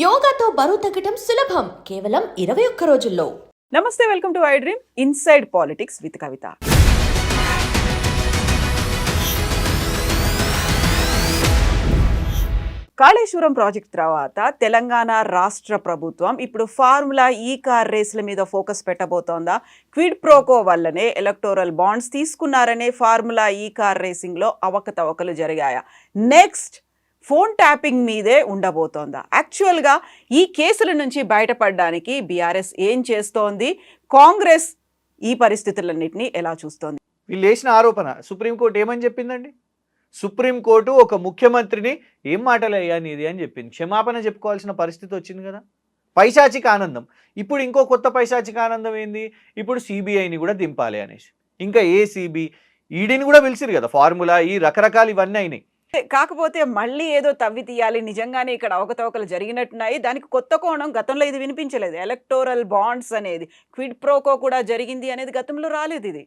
యోగాతో బరువు తగ్గటం సులభం కేవలం ఇరవై ఒక్క రోజుల్లో నమస్తే welcome to I dream inside politics with Kavitha Kaleshwaram project తర్వాత తెలంగాణ రాష్ట్ర ప్రభుత్వం ఇప్పుడు ఫార్ములా ఈ కార్ రేసుల మీద ఫోకస్ పెట్టబోతోందా క్విడ్ ప్రోకో వల్లనే ఎలక్టోరల్ బాండ్స్ తీసుకున్నారనే ఫార్ములా ఈ కార్ రేసింగ్లో అవకతవకలు జరిగాయా నెక్స్ట్ ఫోన్ ట్యాపింగ్ మీదే ఉండబోతోందా యాక్చువల్గా ఈ కేసుల నుంచి బయటపడడానికి బీఆర్ఎస్ ఏం చేస్తోంది కాంగ్రెస్ ఈ పరిస్థితులన్నింటినీ ఎలా చూస్తోంది వీళ్ళు వేసిన ఆరోపణ సుప్రీంకోర్టు ఏమని చెప్పిందండి సుప్రీంకోర్టు ఒక ముఖ్యమంత్రిని ఏం మాటలయ్యా నీది అని చెప్పింది క్షమాపణ చెప్పుకోవాల్సిన పరిస్థితి వచ్చింది కదా పైశాచిక ఆనందం ఇప్పుడు ఇంకో కొత్త పైశాచిక ఆనందం ఏంది ఇప్పుడు సిబిఐని కూడా దింపాలి అనేసి ఇంకా ఏసీబీ ఈడీని కూడా పిలిచిరు కదా ఫార్ములా ఈ రకరకాలు ఇవన్నీ అయినాయి కాకపోతే మళ్ళీ ఏదో తవ్వి తీయాలి నిజంగానే ఇక్కడ అవకతవకలు జరిగినట్టున్నాయి దానికి కొత్త కోణం గతంలో ఇది వినిపించలేదు ఎలక్టోరల్ బాండ్స్ అనేది క్విడ్ ప్రోకో కూడా జరిగింది అనేది గతంలో రాలేదు ఇది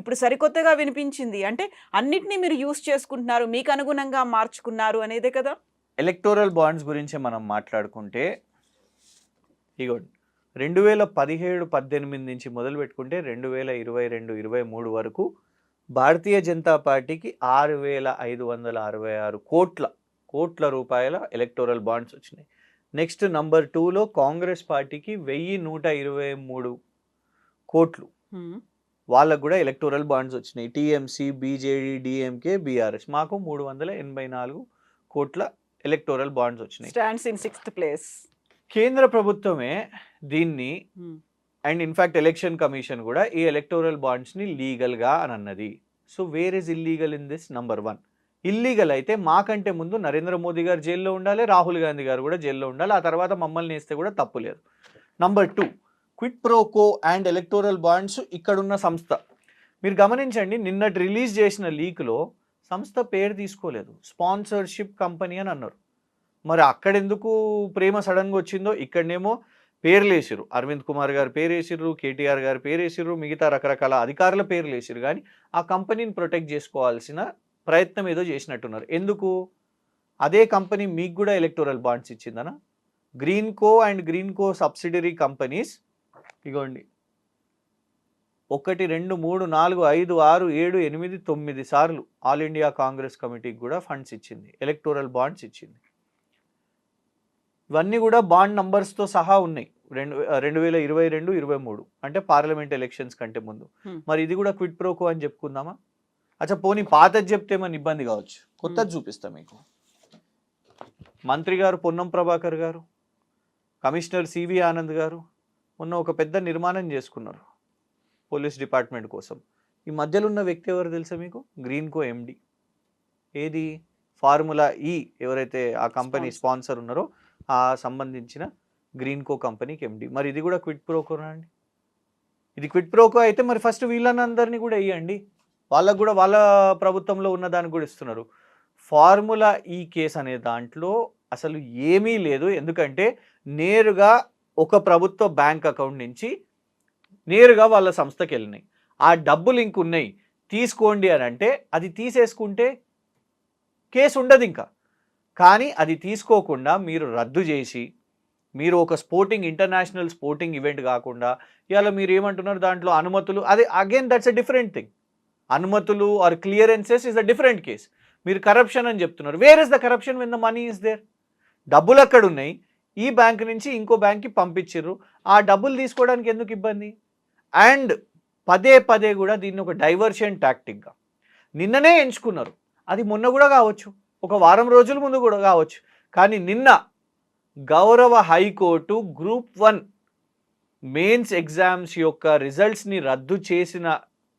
ఇప్పుడు సరికొత్తగా వినిపించింది అంటే అన్నిటినీ మీరు యూస్ చేసుకుంటున్నారు మీకు అనుగుణంగా మార్చుకున్నారు అనేదే కదా ఎలక్టోరల్ బాండ్స్ గురించి మనం మాట్లాడుకుంటే ఇగో రెండు వేల పదిహేడు పద్దెనిమిది నుంచి మొదలు పెట్టుకుంటే రెండు వేల ఇరవై రెండు ఇరవై మూడు వరకు భారతీయ జనతా పార్టీకి ఆరు వేల ఐదు వందల అరవై ఆరు కోట్ల కోట్ల రూపాయల ఎలక్టోరల్ బాండ్స్ వచ్చినాయి నెక్స్ట్ నంబర్ టూలో కాంగ్రెస్ పార్టీకి వెయ్యి నూట ఇరవై మూడు కోట్లు వాళ్ళకు కూడా ఎలక్టోరల్ బాండ్స్ వచ్చినాయి టీఎంసీ బీజేడీ డిఎంకే బీఆర్ఎస్ మాకు మూడు వందల ఎనభై నాలుగు కోట్ల ఎలక్టోరల్ బాండ్స్ వచ్చినాయి స్టాండ్స్ ఇన్ సిక్స్త్ ప్లేస్ కేంద్ర ప్రభుత్వమే దీన్ని అండ్ ఇన్ఫ్యాక్ట్ ఎలక్షన్ కమిషన్ కూడా ఈ ఎలక్టోరల్ బాండ్స్ని లీగల్గా అని అన్నది so where is illegal in this number one illegal అయితే మాకంటే ముందు నరేంద్ర మోదీ గారు జైల్లో ఉండాలి రాహుల్ గాంధీ గారు కూడా జైల్లో ఉండాలి ఆ తర్వాత మమ్మల్ని వేస్తే కూడా తప్పు లేదు number two quid pro quo and electoral bonds ఇక్కడున్న సంస్థ మీరు గమనించండి నిన్నటి రిలీజ్ చేసిన లీక్లో సంస్థ పేరు తీసుకోలేదు స్పాన్సర్షిప్ కంపెనీ అని అన్నారు మరి అక్కడెందుకు ప్రేమ సడన్గా వచ్చిందో ఇక్కడనేమో పేర్లు వేసారు అరవింద్ కుమార్ గారు పేరు వేసిర్రు కేటీఆర్ గారు పేరు వేసిర్రు మిగతా రకరకాల అధికారుల పేర్లు వేసారు కానీ ఆ కంపెనీని ప్రొటెక్ట్ చేసుకోవాల్సిన ప్రయత్నం ఏదో చేసినట్టున్నారు ఎందుకు అదే కంపెనీ మీకు కూడా electoral bonds ఇచ్చిందనా green co and green co subsidiary companies ఇగోండి ఒకటి రెండు మూడు నాలుగు ఐదు ఆరు ఏడు ఎనిమిది తొమ్మిది సార్లు ఆల్ ఇండియా కాంగ్రెస్ కమిటీకి కూడా ఫండ్స్ ఇచ్చింది ఎలక్టోరల్ బాండ్స్ ఇచ్చింది ఇవన్నీ కూడా బాండ్ నంబర్స్తో సహా ఉన్నాయి రెండు రెండు వేల ఇరవై రెండు ఇరవై మూడు అంటే పార్లమెంట్ ఎలక్షన్స్ కంటే ముందు మరి ఇది కూడా క్విట్ ప్రోకో అని చెప్పుకుందామా అచ్చా పోనీ పాతది చెప్తే మన ఇబ్బంది కావచ్చు కొత్తది చూపిస్తా మీకు మంత్రి గారు పొన్నం ప్రభాకర్ గారు కమిషనర్ సివి ఆనంద్ గారు మొన్న ఒక పెద్ద నిర్మాణం చేసుకున్నారు పోలీస్ డిపార్ట్మెంట్ కోసం ఈ మధ్యలో ఉన్న వ్యక్తి ఎవరు తెలుసా మీకు గ్రీన్కో ఎండి ఏది ఫార్ములా ఈ ఎవరైతే ఆ కంపెనీ స్పాన్సర్ ఉన్నారో ఆ సంబంధించిన గ్రీన్ కో కంపెనీకి ఎండి మరి ఇది కూడా క్విట్ ప్రోకోనా అండి ఇది క్విట్ ప్రోకో అయితే మరి ఫస్ట్ వీళ్ళనందరినీ కూడా వేయండి వాళ్ళకు కూడా వాళ్ళ ప్రభుత్వంలో ఉన్న దానికి కూడా ఇస్తున్నారు ఫార్ములా ఈ కేసు అనే దాంట్లో అసలు ఏమీ లేదు ఎందుకంటే నేరుగా ఒక ప్రభుత్వ బ్యాంక్ అకౌంట్ నుంచి నేరుగా వాళ్ళ సంస్థకి వెళ్ళినాయి ఆ డబ్బులు ఇంక ఉన్నాయి తీసుకోండి అని అంటే అది తీసేసుకుంటే కేసు ఉండదు ఇంకా కానీ అది తీసుకోకుండా మీరు రద్దు చేసి మీరు ఒక స్పోర్టింగ్ ఇంటర్నేషనల్ స్పోర్టింగ్ ఈవెంట్ కాకుండా ఇవాళ మీరు ఏమంటున్నారు దాంట్లో అనుమతులు అదే again that's a different thing అనుమతులు or clearances is a different case మీరు కరప్షన్ అని చెప్తున్నారు where is the corruption in the money is there డబ్బులు అక్కడ ఉన్నాయి ఈ బ్యాంక్ నుంచి ఇంకో బ్యాంక్కి పంపించారు ఆ డబ్బులు తీసుకోవడానికి ఎందుకు ఇబ్బంది అండ్ పదే పదే కూడా దీన్ని ఒక డైవర్షన్ టాక్టిక్గా నిన్ననే ఎంచుకున్నారు అది మొన్న కూడా కావచ్చు ఒక వారం రోజుల ముందు కూడా కావచ్చు కానీ నిన్న గౌరవ high court group one mains exams యొక్క రిజల్ట్స్ని రద్దు చేసిన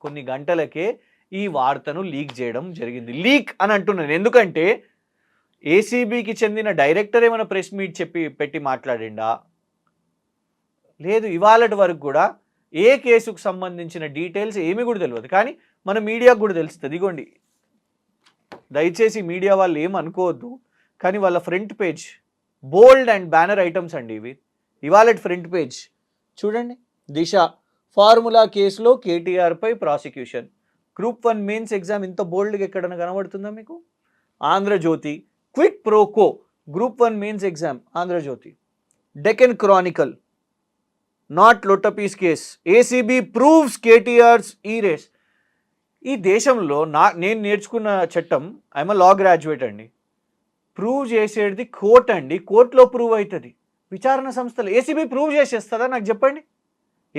కొన్ని గంటలకే ఈ వార్తను లీక్ చేయడం జరిగింది లీక్ అని అంటున్నాను ఎందుకంటే ఏసీబీకి చెందిన డైరెక్టర్ ఏమైనా ప్రెస్ మీట్ చెప్పి పెట్టి మాట్లాడిండా లేదు ఇవాళటి వరకు కూడా ఏ కేసుకు సంబంధించిన డీటెయిల్స్ ఏమి కూడా తెలియదు కానీ మన మీడియాకు కూడా తెలుస్తుంది ఇదిగోండి దయచేసి మీడియా వాళ్ళు ఏమనుకోవద్దు కానీ వాళ్ళ front page bold and banner items అండి ఇవి ఇవాళ ఫ్రంట్ పేజ్ చూడండి దిశ ఫార్ములా కేసులో కేటీఆర్పై prosecution group one mains exam ఇంత బోల్డ్గా ఎక్కడన్నా కనబడుతుందా మీకు Andhrajyothy quid pro quo group one mains exam Andhrajyothy Deccan Chronicle not లొటపీస్ case ACB proves KTR's E race ఈ దేశంలో నా నేను నేర్చుకున్న చట్టం ఐఎమ్ అ లా గ్రాడ్యుయేట్ అండి ప్రూవ్ చేసేది కోర్ట్ అండి కోర్టులో ప్రూవ్ అవుతుంది విచారణ సంస్థలు ఏసీబీ ప్రూవ్ చేసేస్తుందా నాకు చెప్పండి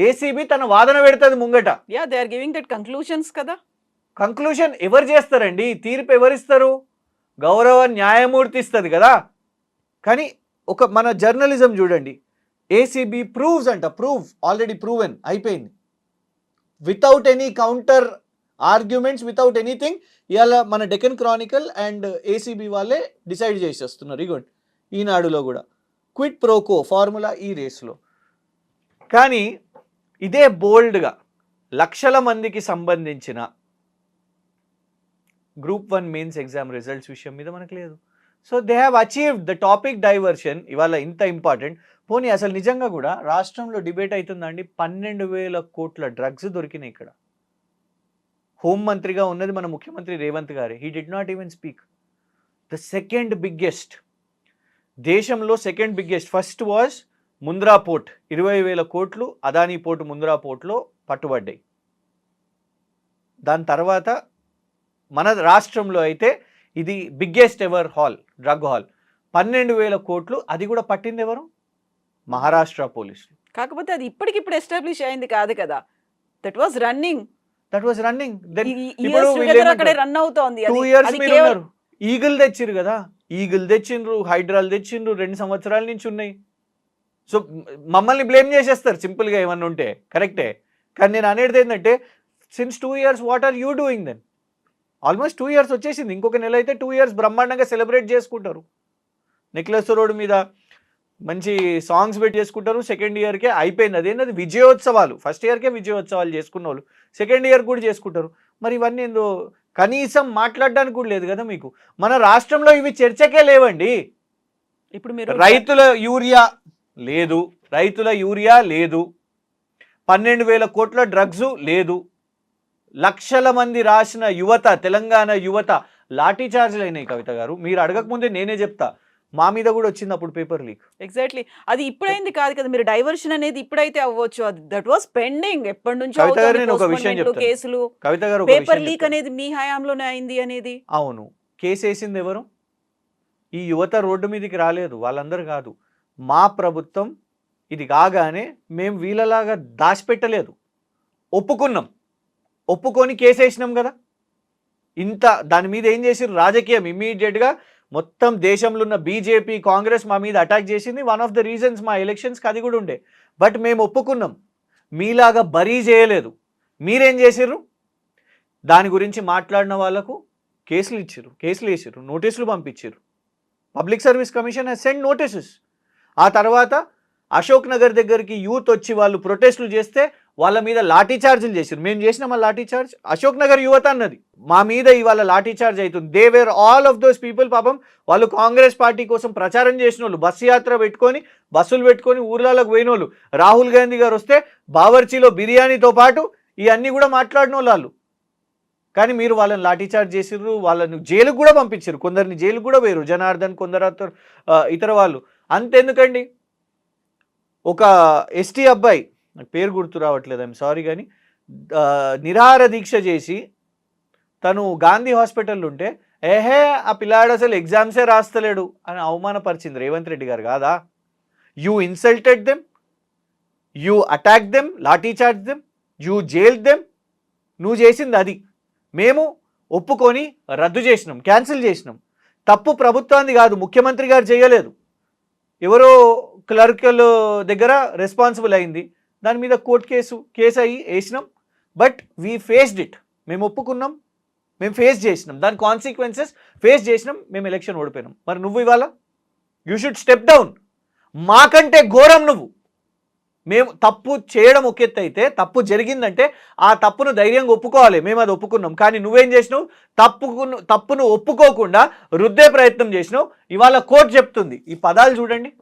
ఏసీబీ తన వాదన పెడుతుంది ముంగట yeah they are giving that conclusions కదా కంక్లూషన్ ఎవరు చేస్తారండి తీర్పు ఎవరిస్తారు గౌరవ న్యాయమూర్తి ఇస్తుంది కదా కానీ ఒక మన జర్నలిజం చూడండి ఏసీబీ ప్రూవ్స్ అంట ప్రూవ్ ఆల్రెడీ ప్రూవెన్ అయిపోయింది without any counter arguments without anything ఇవాళ మన డెకన్ క్రానికల్ అండ్ ఏసీబీ వాళ్ళే డిసైడ్ చేసేస్తున్నారు ఇగోండి ఈనాడులో కూడా క్విట్ ప్రోకో ఫార్ములా ఈ రేస్లో కానీ ఇదే బోల్డ్గా లక్షల మందికి సంబంధించిన group one mains exam results విషయం మీద మనకు లేదు so they have achieved the topic diversion ఇవాళ ఇంత ఇంపార్టెంట్ పోనీ అసలు నిజంగా కూడా రాష్ట్రంలో డిబేట్ అవుతుందండి పన్నెండు వేల కోట్ల డ్రగ్స్ దొరికినాయి ఇక్కడ మంత్రిగా ఉన్నది మన ముఖ్యమంత్రి Revanth garu he did not even speak the second biggest దేశంలో second biggest first was Mundra port ఇరవై వేల కోట్లు అదానీ పోర్ట్ ముంద్రా పోర్ట్లో పట్టుబడ్డాయి దాని తర్వాత మన రాష్ట్రంలో అయితే ఇది biggest ever haul drug haul పన్నెండు వేల కోట్లు అది కూడా పట్టింది ఎవరు మహారాష్ట్ర పోలీసులు కాకపోతే అది ఇప్పటికిప్పుడు ఎస్టాబ్లిష్ అయింది కాదు కదా that was running that was running run అవుతోంది టూ ఇయర్స్ మీరు ఉన్నారు ఈగిల్ తెచ్చిరు కదా ఈగిల్ తెచ్చిండ్రు హైడ్రాలు తెచ్చిండ్రు రెండు సంవత్సరాల నుంచి ఉన్నాయి సో మమ్మల్ని బ్లేమ్ చేసేస్తారు సింపుల్గా ఏమన్నా ఉంటే కరెక్టే కానీ నేను అనేది ఏంటంటే since two years what are you doing then almost two years వచ్చేసింది ఇంకొక నెల అయితే టూ ఇయర్స్ బ్రహ్మాండంగా సెలబ్రేట్ చేసుకుంటారు నెక్లెస్ రోడ్ మీద మంచి సాంగ్స్ పెట్టి చేసుకుంటారు సెకండ్ ఇయర్కే అయిపోయింది అదేంటది విజయోత్సవాలు ఫస్ట్ ఇయర్కే విజయోత్సవాలు చేసుకున్న వాళ్ళు సెకండ్ ఇయర్ కూడా చేసుకుంటారు మరి ఇవన్నీ ఏందో కనీసం మాట్లాడడానికి కూడా లేదు కదా మీకు మన రాష్ట్రంలో ఇవి చర్చకే లేవండి ఇప్పుడు మీరు రైతుల యూరియా లేదు రైతుల యూరియా లేదు పన్నెండు వేల కోట్ల డ్రగ్స్ లేదు లక్షల మంది రాసిన యువత తెలంగాణ యువత లాఠీ ఛార్జీలు అయినాయి కవిత గారు మీరు అడగకముందే నేనే చెప్తా మా మీద కూడా వచ్చింది అప్పుడు పేపర్ లీక్ ఎగ్జాక్ట్లీ అది ఇప్పుడైంది కాదు కదా మీరు డైవర్షన్ అనేది ఇప్పుడైతే అవ్వచ్చు దట్ వాస్ పెండింగ్ ఎప్పటి నుంచి కేసులు కవిత గారు పేపర్ లీక్ అనేది మీ హయాంలోనే అయింది అనేది అవును కేసు వేసింది ఎవరు ఈ యువత రోడ్డు మీదకి రాలేదు వాళ్ళందరూ కాదు మా ప్రభుత్వం ఇది కాగానే మేము వీళ్ళలాగా దాచిపెట్టలేదు ఒప్పుకున్నాం ఒప్పుకొని కేసు వేసినాం కదా ఇంత దాని మీద ఏం చేసిరు రాజకీయం ఇమ్మీడియట్గా మొత్తం దేశంలో ఉన్న బీజేపీ కాంగ్రెస్ మా మీద అటాక్ చేసింది వన్ ఆఫ్ ద రీజన్స్ మా ఎలక్షన్స్కి అది కూడా ఉండే బట్ మేము ఒప్పుకున్నాం మీలాగా బరీ చేయలేదు మీరేం చేసిర్రు దాని గురించి మాట్లాడిన వాళ్ళకు కేసులు ఇచ్చారు కేసులు వేసారు నోటీసులు పంపించారు public service commission he's send notices ఆ తర్వాత అశోక్ నగర్ దగ్గరికి యూత్ వచ్చి వాళ్ళు ప్రొటెస్టులు చేస్తే వాళ్ళ మీద లాఠీ ఛార్జీలు చేశారు మేము మా లాఠీ ఛార్జ్ అశోక్ నగర్ యువత అన్నది మా మీద ఇవాళ లాఠీ ఛార్జ్ అవుతుంది they were all of those people పాపం వాళ్ళు కాంగ్రెస్ పార్టీ కోసం ప్రచారం చేసిన వాళ్ళు బస్సు యాత్ర పెట్టుకొని బస్సులు పెట్టుకొని ఊర్లలోకి పోయిన వాళ్ళు రాహుల్ గాంధీ గారు వస్తే బావర్చిలో బిర్యానీతో పాటు ఇవన్నీ కూడా మాట్లాడిన వాళ్ళు కానీ మీరు వాళ్ళని లాఠీచార్జ్ చేసిర్రు వాళ్ళని జైలుకు కూడా పంపించారు కొందరిని జైలుకు కూడా పోయారు జనార్దన్ కొందరు ఇతర వాళ్ళు అంతెందుకండి ఒక ఎస్టీ అబ్బాయి నాకు పేరు గుర్తు రావట్లేదు ఐమ్ సారీ కానీ నిరాహార దీక్ష చేసి తను గాంధీ హాస్పిటల్ ఉంటే ఏహే ఆ పిల్లాడు అసలు ఎగ్జామ్సే రాస్తలేడు అని అవమానపరిచింది రేవంత్ రెడ్డి గారు కాదా you insulted them you attack them lathi charge them you jail them నువ్వు చేసింది అది మేము ఒప్పుకొని రద్దు చేసినాం క్యాన్సిల్ చేసినాం తప్పు ప్రభుత్వాన్ని కాదు ముఖ్యమంత్రి గారు చేయలేదు ఎవరో క్లర్కుల దగ్గర రెస్పాన్సిబుల్ అయింది దాని మీద కోర్టు కేసు కేసు అయ్యి వేసినాం బట్ వీ ఫేస్డ్ ఇట్ మేము ఒప్పుకున్నాం మేము ఫేస్ చేసినాం దాని కాన్సిక్వెన్సెస్ ఫేస్ చేసినాం మేము ఎలక్షన్ ఓడిపోయినాం మరి నువ్వు ఇవాళ యూ షుడ్ స్టెప్ డౌన్ మాకంటే ఘోరం నువ్వు మేము తప్పు చేయడం ఒక ఎత్తు అయితే తప్పు జరిగిందంటే ఆ తప్పును ధైర్యంగా ఒప్పుకోవాలి మేము అది ఒప్పుకున్నాం కానీ నువ్వేం చేసినావు తప్పుకు తప్పును ఒప్పుకోకుండా రుద్దే ప్రయత్నం చేసినావు ఇవాళ కోర్టు చెప్తుంది ఈ పదాలు చూడండి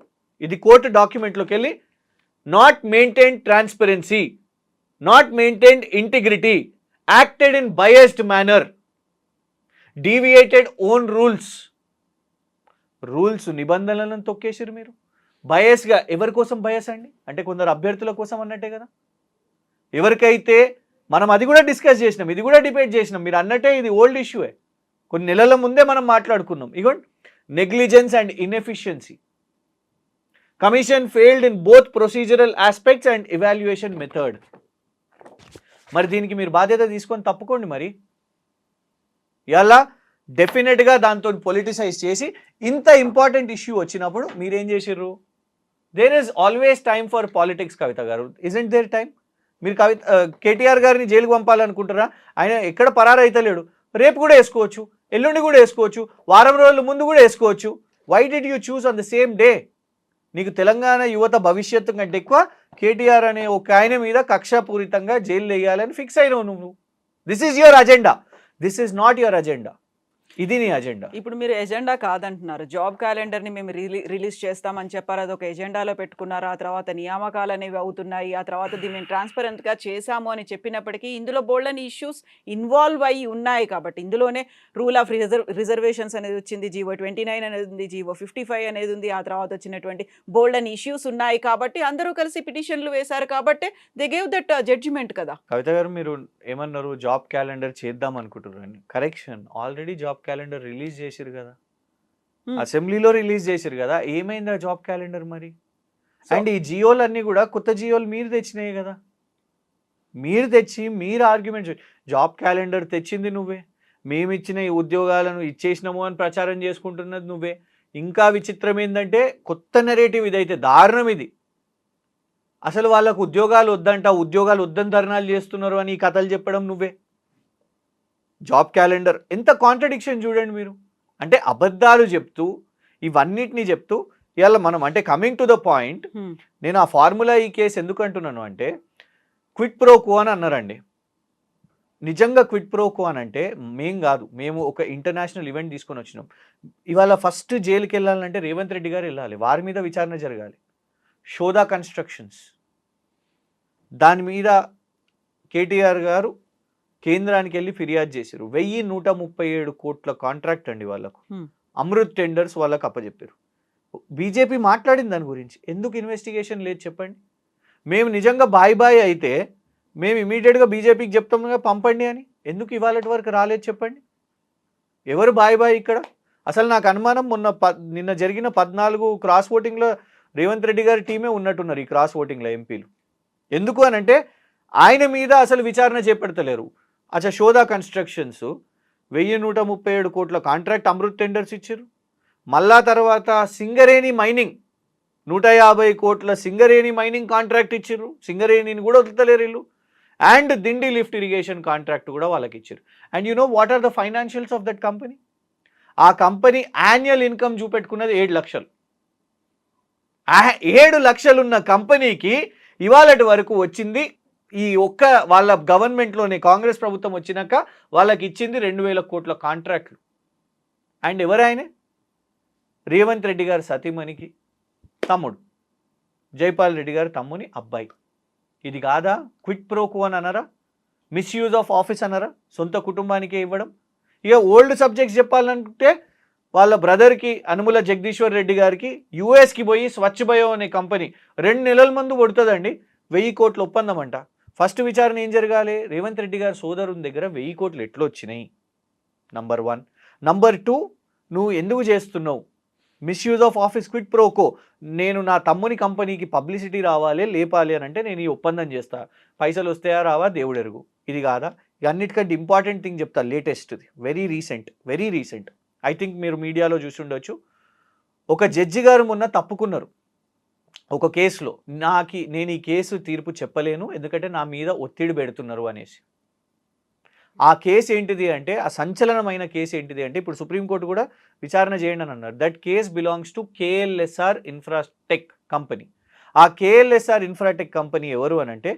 ఇది కోర్టు డాక్యుమెంట్లోకి వెళ్ళి not maintain transparency not maintain integrity acted in biased manner deviated own rules rules నిబంధనలను తొక్కేసారు మీరు బయస్గా ఎవరి కోసం బయస్ అండి అంటే కొందరు అభ్యర్థుల కోసం అన్నట్టే కదా ఎవరికైతే మనం అది కూడా డిస్కస్ చేసినాం ఇది కూడా డిబేట్ చేసినాం మీరు అన్నట్టే ఇది ఓల్డ్ ఇష్యూ కొన్ని నెలల ముందే మనం మాట్లాడుకున్నాం ఇగోండి negligence and inefficiency commission failed in both procedural aspects and evaluation method మరి దీనికి మీరు బాధ్యత తీసుకొని తప్పుకోండి మరి ఇలా డెఫినెట్గా దాంతో పొలిటిసైజ్ చేసి ఇంత ఇంపార్టెంట్ ఇష్యూ వచ్చినప్పుడు మీరేం చేసిర్రు there is always time for politics Kavitha garu isn't there time మీరు కవిత కేటీఆర్ గారిని జైలుకు పంపాలనుకుంటారా ఆయన ఎక్కడ పరారైతలేడు రేపు కూడా వేసుకోవచ్చు ఎల్లుండి కూడా వేసుకోవచ్చు వారం రోజుల ముందు కూడా వేసుకోవచ్చు why did you choose on the same day నీకు తెలంగాణ యువత భవిష్యత్తు కంటే ఎక్కువ కేటీఆర్ అనే ఒక ఆయన మీద కక్షాపూరితంగా జైలు వేయాలని ఫిక్స్ అయినావు నువ్వు this is your agenda this is not your agenda ఇది నీ అజెండా ఇప్పుడు మీరు ఎజెండా కాదంటున్నారు జాబ్ క్యాలెండర్ ని మేము రిలీజ్ చేస్తామని చెప్పారు అది ఒక ఎజెండాలో పెట్టుకున్నారు ఆ తర్వాత నియామకాలు అనేవి అవుతున్నాయి ఆ తర్వాత దీన్ని మేము ట్రాన్స్పరెంట్ గా చేశాము అని చెప్పినప్పటికీ ఇందులో బోల్డ్ అని ఇష్యూస్ ఇన్వాల్వ్ అయ్యి ఉన్నాయి కాబట్టి ఇందులోనే రూల్ ఆఫ్ రిజర్వ్ రిజర్వేషన్స్ అనేది వచ్చింది జీవో ట్వంటీ నైన్ అనేది ఉంది జీవో ఫిఫ్టీ ఫైవ్ అనేది ఉంది ఆ తర్వాత వచ్చినటువంటి బోల్డ్ అని ఇష్యూస్ ఉన్నాయి కాబట్టి అందరూ కలిసి పిటిషన్లు వేశారు కాబట్టి ది గేవ్ దట్ జడ్జిమెంట్ కదా కవిత గారు మీరు ఏమన్నారు జాబ్ క్యాలెండర్ చేద్దాం అనుకుంటున్నారు correction already job calendar release చేసారు కదా అసెంబ్లీలో రిలీజ్ చేశారు కదా ఏమైంది ఆ జాబ్ క్యాలెండర్ మరి అండ్ ఈ జియోలు అన్నీ కూడా కొత్త జియోలు మీరు తెచ్చినాయి కదా మీరు తెచ్చి మీరు ఆర్గ్యుమెంట్ జాబ్ క్యాలెండర్ తెచ్చింది నువ్వే మేము ఇచ్చిన ఈ ఉద్యోగాలను ఇచ్చేసినాము అని ప్రచారం చేసుకుంటున్నది నువ్వే ఇంకా విచిత్రం ఏంటంటే కొత్త నెరేటివ్ ఇదైతే దారుణం ఇది అసలు వాళ్ళకు ఉద్యోగాలు వద్దంట ఉద్యోగాలు వద్దని ధర్నాలు చేస్తున్నారు అని ఈ కథలు చెప్పడం నువ్వే జాబ్ క్యాలెండర్ ఎంత కాంట్రడిక్షన్ చూడండి మీరు అంటే అబద్ధాలు చెప్తూ ఇవన్నిటిని చెప్తూ ఇవాళ మనం అంటే కమింగ్ టు ద పాయింట్ నేను ఆ ఫార్ములా ఈ కేసు ఎందుకు అంటున్నాను అంటే క్విట్ ప్రోకు అని అన్నారండి నిజంగా క్విట్ ప్రోకు అని అంటే మేం కాదు మేము ఒక ఇంటర్నేషనల్ ఈవెంట్ తీసుకొని వచ్చినాం ఇవాళ ఫస్ట్ జైలుకి వెళ్ళాలంటే రేవంత్ రెడ్డి గారు వెళ్ళాలి వారి మీద విచారణ జరగాలి షోదా కన్స్ట్రక్షన్స్ దాని మీద కేటీఆర్ గారు కేంద్రానికి వెళ్ళి ఫిర్యాదు చేశారు వెయ్యి నూట ముప్పై ఏడు కోట్ల కాంట్రాక్ట్ అండి వాళ్ళకు అమృత్ టెండర్స్ వాళ్ళకు అప్పచెప్పారు బీజేపీ మాట్లాడింది దాని గురించి ఎందుకు ఇన్వెస్టిగేషన్ లేదు చెప్పండి మేము నిజంగా బాయ్ బాయ్ అయితే మేము ఇమీడియట్గా బీజేపీకి చెప్తాముగా పంపండి అని ఎందుకు ఇవాళటి వరకు రాలేదు చెప్పండి ఎవరు బాయ్ బాయ్ ఇక్కడ అసలు నాకు అనుమానం మొన్న నిన్న జరిగిన పద్నాలుగు క్రాస్ ఓటింగ్లో రేవంత్ రెడ్డి గారి టీమే ఉన్నట్టున్నారు ఈ క్రాస్ ఓటింగ్లో ఎంపీలు ఎందుకు అనంటే ఆయన మీద అసలు విచారణ చేపడతలేరు అచ్చా శోధా కన్స్ట్రక్షన్స్ వెయ్యి నూట ముప్పై ఏడు కోట్ల కాంట్రాక్ట్ అమృత్ టెండర్స్ ఇచ్చారు మళ్ళా తర్వాత సింగరేణి మైనింగ్ నూట యాభై కోట్ల సింగరేణి మైనింగ్ కాంట్రాక్ట్ ఇచ్చారు సింగరేణిని కూడా వదలలేరు వీళ్ళు and Dindi lift irrigation contract కూడా వాళ్ళకి ఇచ్చారు and you know what are the financials of that company ఆ కంపెనీ యాన్యువల్ ఇన్కమ్ చూపెట్టుకున్నది ఏడు లక్షలు ఏడు లక్షలున్న కంపెనీకి ఇవాళటి వరకు వచ్చింది ఈ ఒక్క వాళ్ళ గవర్నమెంట్లోనే కాంగ్రెస్ ప్రభుత్వం వచ్చినాక వాళ్ళకి ఇచ్చింది రెండు వేల కోట్ల కాంట్రాక్ట్లు అండ్ ఎవరు ఆయన రేవంత్ రెడ్డి గారు సతీమణికి తమ్ముడు జైపాల్ రెడ్డి గారు తమ్ముని అబ్బాయి ఇది కాదా క్విట్ ప్రోకు అని అనరా మిస్యూజ్ ఆఫ్ ఆఫీస్ అనరా సొంత కుటుంబానికే ఇవ్వడం ఇక ఓల్డ్ సబ్జెక్ట్స్ చెప్పాలనుకుంటే వాళ్ళ బ్రదర్కి అనుముల జగదీశ్వర్ రెడ్డి గారికి యూఎస్కి పోయి స్వచ్ఛ అనే కంపెనీ రెండు నెలల ముందు కొడుతుందండి వెయ్యి కోట్ల ఒప్పందం అంట ఫస్ట్ విచారణ ఏం జరగాలి రేవంత్ రెడ్డి గారి సోదరుని దగ్గర వెయ్యి కోట్లు ఎట్లు వచ్చినాయి నంబర్ వన్ నంబర్ టూ నువ్వు ఎందుకు చేస్తున్నావు misuse of office quid pro quo నేను నా తమ్ముని కంపెనీకి పబ్లిసిటీ రావాలి లేపాలి అని అంటే నేను ఈ ఒప్పందం చేస్తా పైసలు వస్తాయా రావా దేవుడెరుగు ఇది కాదా అన్నిటికంటే ఇంపార్టెంట్ థింగ్ చెప్తా లేటెస్ట్ది very recent very recent I think మీరు మీడియాలో చూసి ఉండొచ్చు ఒక జడ్జి గారు మొన్న తప్పుకున్నారు ఒక కేసులో నాకి నేను ఈ కేసు తీర్పు చెప్పలేను ఎందుకంటే నా మీద ఒత్తిడి పెడుతున్నారు అనేసి ఆ కేసు ఏంటిది అంటే ఆ సంచలనమైన కేసు ఏంటిది అంటే ఇప్పుడు సుప్రీంకోర్టు కూడా విచారణ చేయండి అని అన్నారు that case belongs to KLSR Infratech company ఆ కేఎల్ఎస్ఆర్ ఇన్ఫ్రాటెక్ కంపెనీ ఎవరు అని అంటే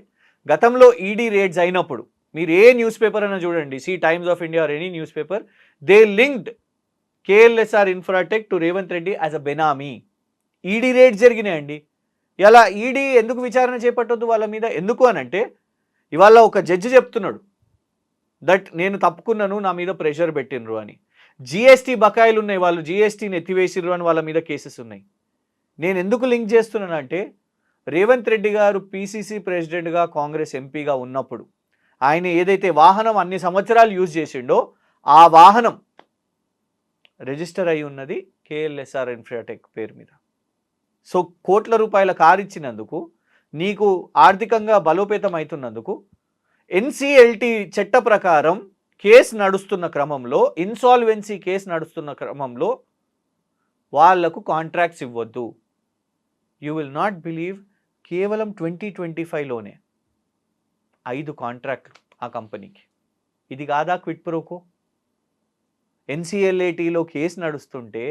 గతంలో ఈడీ e రేట్స్ అయినప్పుడు మీరు ఏ న్యూస్ పేపర్ అయినా చూడండి see Times of India or any newspaper they linked KLSR Infratech to Revanth Reddy as a benami ED raid జరిగినాయండి ఇలా ఈడీ ఎందుకు విచారణ చేపట్టద్దు వాళ్ళ మీద ఎందుకు అని అంటే ఇవాళ ఒక జడ్జి చెప్తున్నాడు దట్ నేను తప్పుకున్నాను నా మీద ప్రెషర్ పెట్టినరు అని జిఎస్టీ బకాయిలు ఉన్నాయి వాళ్ళు జిఎస్టీని ఎత్తివేసిర్రు అని వాళ్ళ మీద కేసెస్ ఉన్నాయి నేను ఎందుకు లింక్ చేస్తున్నాను అంటే రేవంత్ రెడ్డి గారు పీసీసీ ప్రెసిడెంట్గా కాంగ్రెస్ ఎంపీగా ఉన్నప్పుడు ఆయన ఏదైతే వాహనం అన్ని సంవత్సరాలు యూజ్ చేసిండో ఆ వాహనం రిజిస్టర్ అయి ఉన్నది కేఎల్ఎస్ఆర్ ఇన్ఫ్రాటెక్ పేరు మీద సో కోట్ల రూపాయల కారు ఇచ్చినందుకు నీకు ఆర్థికంగా బలోపేతం అవుతున్నందుకు ఎన్సిఎల్టీ చట్ట ప్రకారం కేసు నడుస్తున్న క్రమంలో ఇన్సాల్వెన్సీ కేసు నడుస్తున్న క్రమంలో వాళ్లకు కాంట్రాక్ట్స్ ఇవ్వద్దు యూ విల్ నాట్ బిలీవ్ కేవలం ట్వంటీ ట్వంటీ ఫైవ్లోనే ఐదు కాంట్రాక్ట్ ఆ కంపెనీకి ఇది కాదా క్విట్ ప్రోకో ఎన్సీఎల్ఏటీలో కేసు నడుస్తుంటే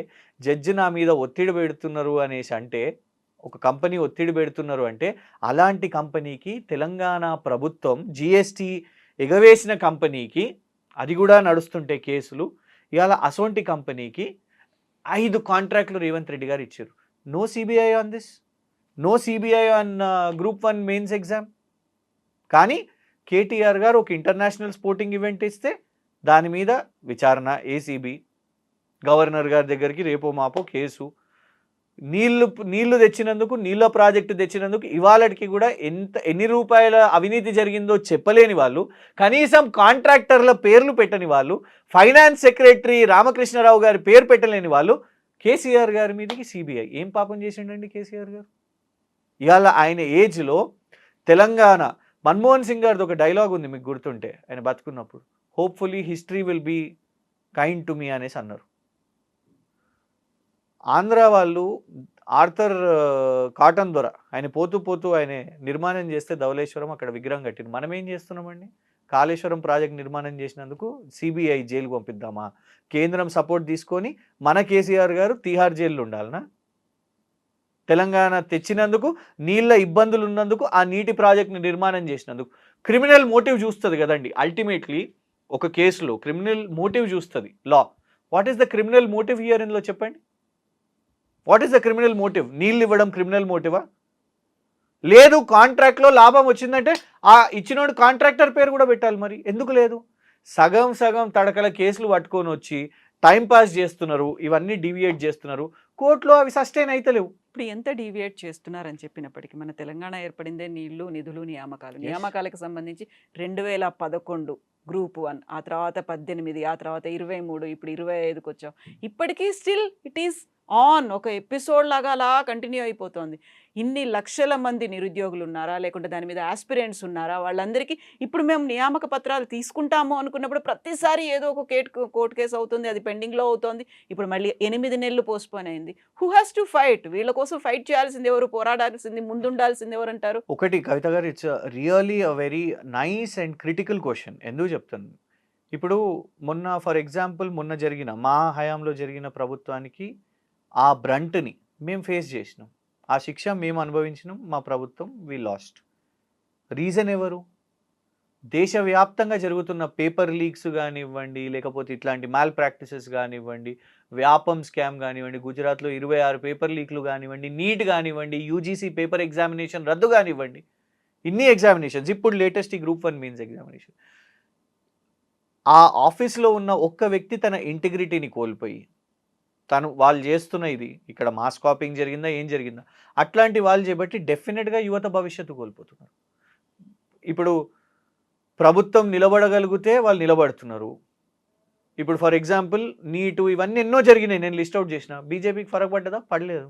జడ్జి నా మీద ఒత్తిడి పెడుతున్నారు అనేసి అంటే ఒక కంపెనీ ఒత్తిడి పెడుతున్నారు అంటే అలాంటి కంపెనీకి తెలంగాణ ప్రభుత్వం జిఎస్టీ ఎగవేసిన కంపెనీకి అది కూడా నడుస్తుంటే కేసులు ఇవాళ అసోంటి కంపెనీకి ఐదు కాంట్రాక్ట్లు రేవంత్ రెడ్డి గారు ఇచ్చారు no CBI on this no CBI on group one mains exam కానీ కేటీఆర్ గారు ఒక ఇంటర్నేషనల్ స్పోర్టింగ్ ఈవెంట్ ఇస్తే దాని మీద విచారణ ఏసీబీ గవర్నర్ గారి దగ్గరికి రేపో మాపో కేసు నీళ్లు నీళ్లు తెచ్చినందుకు నీళ్ళ ప్రాజెక్టు తెచ్చినందుకు ఇవాళకి కూడా ఎంత ఎన్ని రూపాయల అవినీతి జరిగిందో చెప్పలేని వాళ్ళు కనీసం కాంట్రాక్టర్ల పేర్లు పెట్టని వాళ్ళు ఫైనాన్స్ సెక్రటరీ రామకృష్ణరావు గారి పేరు పెట్టలేని వాళ్ళు కేసీఆర్ గారి మీదకి సిబిఐ ఏం పాపం చేసిండండి కేసీఆర్ గారు ఇవాళ ఆయన ఏజ్లో తెలంగాణ మన్మోహన్ సింగ్ గారిది ఒక డైలాగ్ ఉంది మీకు గుర్తుంటే ఆయన బతుకున్నప్పుడు hopefully history will be kind to me అనేసి అన్నారు ఆంధ్ర వాళ్ళు ఆర్థర్ కాటన్ దొర ఆయన పోతూ పోతూ ఆయన నిర్మాణం చేస్తే ధవలేశ్వరం అక్కడ విగ్రహం కట్టింది మనం ఏం చేస్తున్నామండి కాళేశ్వరం ప్రాజెక్ట్ నిర్మాణం చేసినందుకు సిబిఐ జైలు పంపిద్దామా కేంద్రం సపోర్ట్ తీసుకొని మన కేసీఆర్ గారు తీహార్ జైల్లో ఉండాలనా తెలంగాణ తెచ్చినందుకు నీళ్ళ ఇబ్బందులు ఉన్నందుకు ఆ నీటి ప్రాజెక్ట్ని నిర్మాణం చేసినందుకు క్రిమినల్ మోటివ్ చూస్తుంది కదండి అల్టిమేట్లీ ఒక కేసులో క్రిమినల్ మోటివ్ చూస్తుంది law what is the criminal motive here ఇన్లో చెప్పండి what is the criminal motive నీళ్ళు ఇవ్వడం క్రిమినల్ మోటివా లేదు కాంట్రాక్ట్లో లాభం వచ్చిందంటే ఆ ఇచ్చినోడు కాంట్రాక్టర్ పేరు కూడా పెట్టాలి మరి ఎందుకు లేదు సగం సగం తడకల కేసులు పట్టుకొని వచ్చి టైం పాస్ చేస్తున్నారు ఇవన్నీ డివియేట్ చేస్తున్నారు కోర్టులో అవి సస్టైన్ అయితలేవు ఇప్పుడు ఎంత డివియేట్ చేస్తున్నారని చెప్పినప్పటికీ మన తెలంగాణ ఏర్పడిందే నీళ్లు నిధులు నియామకాలు నియామకాలకు సంబంధించి రెండు వేల పదకొండు గ్రూప్ వన్ ఆ తర్వాత పద్దెనిమిది ఆ తర్వాత ఇరవై మూడు ఇప్పుడు ఇరవై ఐదుకి వచ్చాం ఇప్పటికీ స్టిల్ ఇట్ ఈస్ ఆన్ ఒక ఎపిసోడ్ లాగా అలా కంటిన్యూ అయిపోతుంది ఇన్ని లక్షల మంది నిరుద్యోగులు ఉన్నారా లేకుంటే దాని మీద ఆస్పిరెంట్స్ ఉన్నారా వాళ్ళందరికీ ఇప్పుడు మేము నియామక పత్రాలు తీసుకుంటాము అనుకున్నప్పుడు ప్రతిసారి ఏదో ఒక కేట్ కోర్టు కేసు అవుతుంది అది పెండింగ్లో అవుతుంది ఇప్పుడు మళ్ళీ ఎనిమిది నెలలు పోస్ట్పోన్ అయింది హూ హ్యాస్ టు ఫైట్ వీళ్ళ కోసం ఫైట్ చేయాల్సింది ఎవరు పోరాడాల్సింది ముందుండాల్సింది ఎవరు అంటారు ఒకటి Kavitha garu it's really a very nice and critical question ఎందుకు చెప్తాను ఇప్పుడు మొన్న ఫర్ ఎగ్జాంపుల్ మొన్న జరిగిన మా హయాంలో జరిగిన ప్రభుత్వానికి ఆ బ్రంట్ని మేము ఫేస్ చేసినాం ఆ శిక్ష మేము అనుభవించినాం మా ప్రభుత్వం వి లాస్ట్ రీజన్ ఎవరు దేశవ్యాప్తంగా జరుగుతున్న పేపర్ లీక్స్ కానివ్వండి లేకపోతే ఇట్లాంటి మ్యాల్ ప్రాక్టీసెస్ కానివ్వండి వ్యాపం స్కామ్ కానివ్వండి గుజరాత్లో ఇరవై ఆరు పేపర్ లీక్లు కానివ్వండి నీట్ కానివ్వండి యూజీసీ పేపర్ ఎగ్జామినేషన్ రద్దు కానివ్వండి ఇన్ని ఎగ్జామినేషన్స్ ఇప్పుడు లేటెస్ట్ ఈ గ్రూప్ వన్ మీన్స్ ఎగ్జామినేషన్ ఆ ఆఫీస్లో ఉన్న ఒక్క వ్యక్తి తన ఇంటిగ్రిటీని కోల్పోయి తను వాళ్ళు చేస్తున్న ఇది ఇక్కడ మాస్ కాపింగ్ జరిగిందా ఏం జరిగిందా అట్లాంటి వాళ్ళు చేపట్టి డెఫినెట్గా యువత భవిష్యత్తు కోల్పోతున్నారు ఇప్పుడు ప్రభుత్వం నిలబడగలిగితే వాళ్ళు నిలబడుతున్నారు ఇప్పుడు ఫర్ ఎగ్జాంపుల్ నీటు ఇవన్నీ ఎన్నో జరిగినాయి నేను లిస్ట్ అవుట్ చేసిన బీజేపీకి ఫరక్ పడ్డదా పడలేదు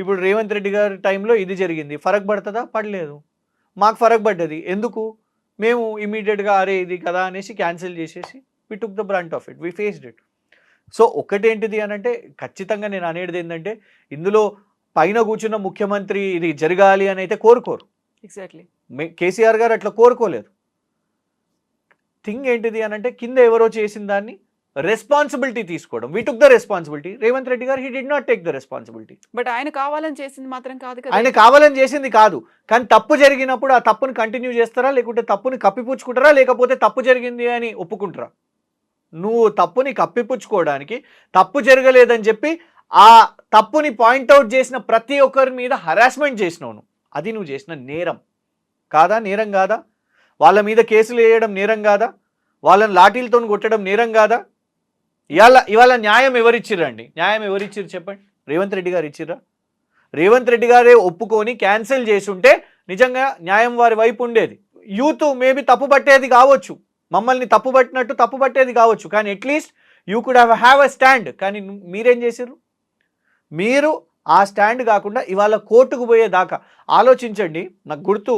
ఇప్పుడు రేవంత్ రెడ్డి గారి టైంలో ఇది జరిగింది ఫరక్ పడుతుందా పడలేదు మాకు ఫరక్ పడ్డది ఎందుకు మేము ఇమీడియట్గా అరే ఇది కదా అనేసి క్యాన్సిల్ చేసేసి we took the brunt of it we faced it so ఒకటేంటిది అని అంటే ఖచ్చితంగా నేను అనేది ఏంటంటే ఇందులో పైన కూర్చున్న ముఖ్యమంత్రి ఇది జరగాలి అని అయితే కోరుకోరు ఎగ్జాక్ట్లీ కేసీఆర్ గారు అట్లా కోరుకోలేదు థింగ్ ఏంటిది అని అంటే కింద ఎవరో చేసిన దాన్ని రెస్పాన్సిబిలిటీ తీసుకోవడం we took the responsibility Revanth Reddy garu he did not take the responsibility but ఆయన కావాలని చేసింది మాత్రం కాదు ఆయన కావాలని చేసింది కాదు కానీ తప్పు జరిగినప్పుడు ఆ తప్పును కంటిన్యూ చేస్తారా లేకుంటే తప్పుని కప్పిపుచ్చుకుంటారా లేకపోతే తప్పు జరిగింది అని ఒప్పుకుంటారా నువ్వు తప్పుని కప్పిపుచ్చుకోవడానికి తప్పు జరగలేదని చెప్పి ఆ తప్పుని పాయింట్అవుట్ చేసిన ప్రతి ఒక్కరి మీద హరాస్మెంట్ చేసినావు అది నువ్వు చేసిన నేరం కాదా నేరం కాదా వాళ్ళ మీద కేసులు వేయడం నేరం కాదా వాళ్ళని లాఠీలతో కొట్టడం నేరం కాదా ఇవాళ ఇవాళ న్యాయం ఎవరిచ్చిరండి న్యాయం ఎవరిచ్చిరు చెప్పండి రేవంత్ రెడ్డి గారు ఇచ్చిర్రా రేవంత్ రెడ్డి గారే ఒప్పుకొని క్యాన్సిల్ చేసి ఉంటే నిజంగా న్యాయం వారి వైపు ఉండేది యూత్ మేబీ తప్పు పట్టేది కావచ్చు మమ్మల్ని తప్పు పట్టినట్టు తప్పు పట్టేది కావచ్చు కానీ at least you could have have a stand కానీ మీరేం చేశారు మీరు ఆ స్టాండ్ కాకుండా ఇవాళ కోర్టుకు పోయేదాకా ఆలోచించండి నాకు గుర్తు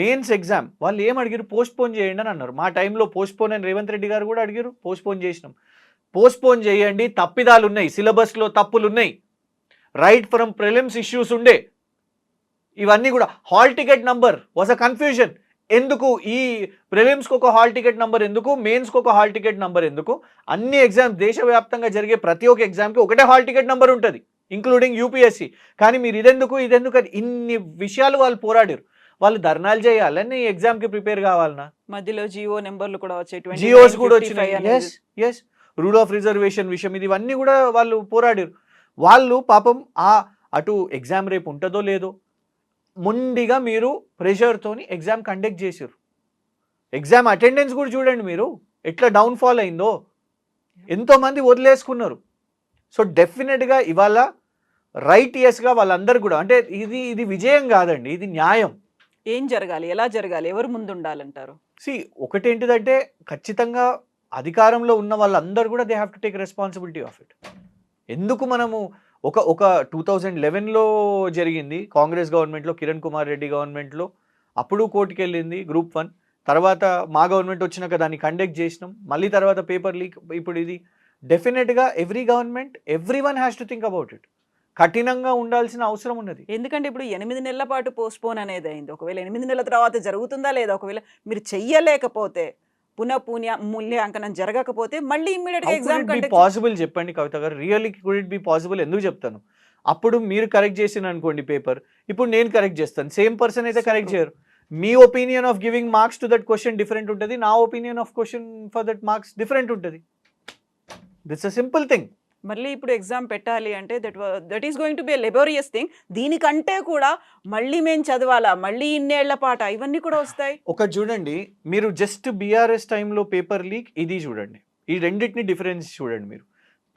మెయిన్స్ ఎగ్జామ్ వాళ్ళు ఏం అడిగారు పోస్ట్పోన్ చేయండి అని అన్నారు మా టైంలో పోస్ట్పోన్ అని రేవంత్ రెడ్డి గారు కూడా అడిగారు పోస్ట్పోన్ చేసినాం పోస్ట్పోన్ చేయండి తప్పిదాలు ఉన్నాయి సిలబస్లో తప్పులు ఉన్నాయి రైట్ ఫ్రమ్ ప్రిలిమ్స్ ఇష్యూస్ ఉండే ఇవన్నీ కూడా hall ticket number was a confusion ఎందుకు ఈ ప్రిలిమ్స్కి ఒక హాల్ టికెట్ నెంబర్ ఎందుకు మెయిన్స్కి ఒక హాల్ టికెట్ నెంబర్ ఎందుకు అన్ని ఎగ్జామ్స్ దేశవ్యాప్తంగా జరిగే ప్రతి ఒక్క ఎగ్జామ్కి ఒకటే హాల్ టికెట్ నెంబర్ ఉంటుంది ఇంక్లూడింగ్ యూపీఎస్సి కానీ మీరు ఇదెందుకు ఇదెందుకు అని ఇన్ని విషయాలు వాళ్ళు పోరాడారు వాళ్ళు ధర్నాలు చేయాలని ఎగ్జామ్కి ప్రిపేర్ కావాలన్నా మధ్యలో జియో నెంబర్లు కూడా వచ్చాయి జియోస్ కూడా వచ్చినాయి yes yes rule of reservation విషయం ఇది ఇవన్నీ కూడా వాళ్ళు పోరాడారు వాళ్ళు పాపం ఆ అటు ఎగ్జామ్ రేపు ఉంటుందో లేదో మొండిగా మీరు ప్రెషర్తోని ఎగ్జామ్ కండక్ట్ చేశారు ఎగ్జామ్ అటెండెన్స్ కూడా చూడండి మీరు ఎట్లా డౌన్ఫాల్ అయిందో ఎంతోమంది వదిలేసుకున్నారు సో డెఫినెట్గా ఇవాళ రైట్ ఇయర్స్గా వాళ్ళందరూ కూడా అంటే ఇది ఇది విజయం కాదండి ఇది న్యాయం ఏం జరగాలి ఎలా జరగాలి ఎవరు ముందు ఉండాలంటారు సి ఒకటేంటిదంటే ఖచ్చితంగా అధికారంలో ఉన్న వాళ్ళందరూ కూడా they have to take responsibility of it ఎందుకు మనము ఒక ఒక టూ థౌజండ్ లెవెన్లో జరిగింది కాంగ్రెస్ గవర్నమెంట్లో కిరణ్ కుమార్ రెడ్డి గవర్నమెంట్లో అప్పుడు కోర్టుకెళ్ళింది గ్రూప్ వన్ తర్వాత మా గవర్నమెంట్ వచ్చినాక దాన్ని కండక్ట్ చేసినాం మళ్ళీ తర్వాత పేపర్ లీక్ ఇప్పుడు ఇది డెఫినెట్గా every government everyone has to think about it కఠినంగా ఉండాల్సిన అవసరం ఉన్నది ఎందుకంటే ఇప్పుడు ఎనిమిది నెలల పాటు పోస్ట్పోన్ అనేది అయింది ఒకవేళ ఎనిమిది నెలల తర్వాత జరుగుతుందా లేదా ఒకవేళ మీరు చెయ్యలేకపోతే పునఃపుణ్య మూల్యాంకనం జరగకపోతే మళ్ళీ ఇమ్మీడియట్ ఎగ్జామ్ పాసిబుల్ చెప్పండి Kavitha garu really could it be possible ఎందుకు చెప్తాను అప్పుడు మీరు కరెక్ట్ చేసిన అనుకోండి పేపర్ ఇప్పుడు నేను కరెక్ట్ చేస్తాను సేమ్ పర్సన్ అయితే కరెక్ట్ చేయరు మీ opinion of giving marks to that question different ఉంటుంది నా opinion of question for that marks different ఉంటుంది దిట్స్ అ సింపుల్ థింగ్ మళ్ళీ ఇప్పుడు ఎగ్జామ్ పెట్టాలి అంటే that that is going to be laborious thing దీనికంటే కూడా మళ్ళీ మేము చదవాలా మళ్ళీ ఇన్నేళ్ల పాట ఇవన్నీ కూడా వస్తాయి ఒక చూడండి మీరు జస్ట్ బీఆర్ఎస్ టైంలో పేపర్ లీక్ ఇది చూడండి ఈ రెండింటిని డిఫరెన్స్ చూడండి మీరు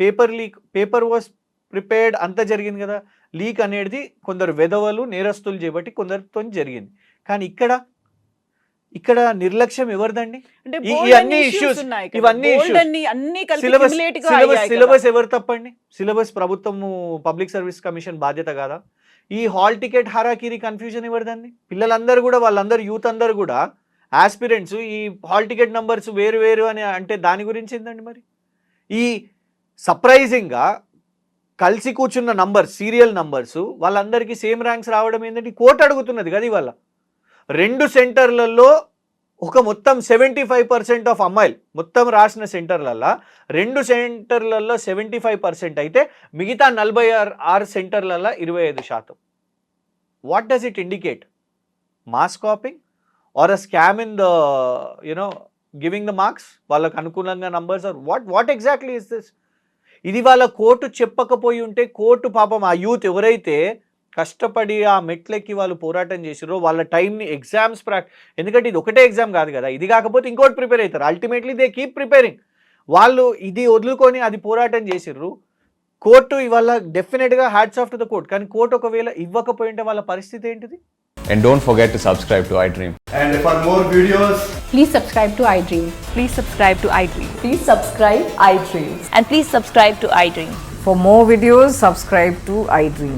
paper leak paper was prepared అంతా జరిగింది కదా లీక్ అనేది కొందరు వెధవలు నేరస్తులు చేపట్టి కొందరితో జరిగింది కానీ ఇక్కడ ఇక్కడ నిర్లక్ష్యం ఎవరిదండి అంటే ఇవన్నీ ఇష్యూస్ ఇవన్నీ సిలబస్ సిలబస్ ఎవరు తప్పండి సిలబస్ ప్రభుత్వము పబ్లిక్ సర్వీస్ కమిషన్ బాధ్యత కాదా ఈ హాల్ టికెట్ హారాకిరి కన్ఫ్యూజన్ ఎవరిదండి పిల్లలందరూ కూడా వాళ్ళందరూ యూత్ అందరూ కూడా ఆస్పిరెంట్స్ ఈ హాల్ టికెట్ నంబర్స్ వేరు వేరు అని అంటే దాని గురించి ఏందండి మరి ఈ సర్ప్రైజింగ్గా కలిసి కూర్చున్న నంబర్స్ సీరియల్ నంబర్స్ వాళ్ళందరికీ సేమ్ ర్యాంక్స్ రావడం ఏంటంటే కోర్టు అడుగుతున్నది కదా ఇవాళ రెండు సెంటర్లలో ఒక మొత్తం సెవెంటీ ఫైవ్ పర్సెంట్ ఆఫ్ అమ్మాయిలు మొత్తం రాసిన సెంటర్లల్లో రెండు సెంటర్లలో సెవెంటీ ఫైవ్ పర్సెంట్ అయితే మిగతా నలభై ఆరు ఆరు సెంటర్లలో ఇరవై ఐదు శాతం what does it indicate mass copying or a scam in the you know giving the marks వాళ్ళకు అనుకూలంగా numbers are what what exactly is this ఇది వాళ్ళ కోర్టు చెప్పకపోయి ఉంటే కోర్టు పాపం ఆ యూత్ ఎవరైతే కష్టపడి ఆ మెట్లెక్కి వాళ్ళు పోరాటం చేసిరో వాళ్ళ టైంని ఎగ్జామ్స్ ప్రాక్ ఎందుకంటే ఇది ఒకటే ఎగ్జామ్ కాదు కదా ఇది కాకపోతే ఇంకోటి ప్రిపేర్ అవుతారు అల్టిమేట్లీ దే కీప్ ప్రిపేరింగ్ వాళ్ళు ఇది వదులుకొని అది పోరాటం చేసిర్రు కోర్టు ఇవాళ డెఫినెట్గా hats off to the court కానీ కోర్టు ఒకవేళ ఇవ్వకపోయింటే వాళ్ళ పరిస్థితి ఏంటిది And don't forget to subscribe to iDream. And for more videos, please subscribe to iDream. Please subscribe to iDream. Please subscribe iDream. And please subscribe to iDream. For more videos, subscribe to iDream.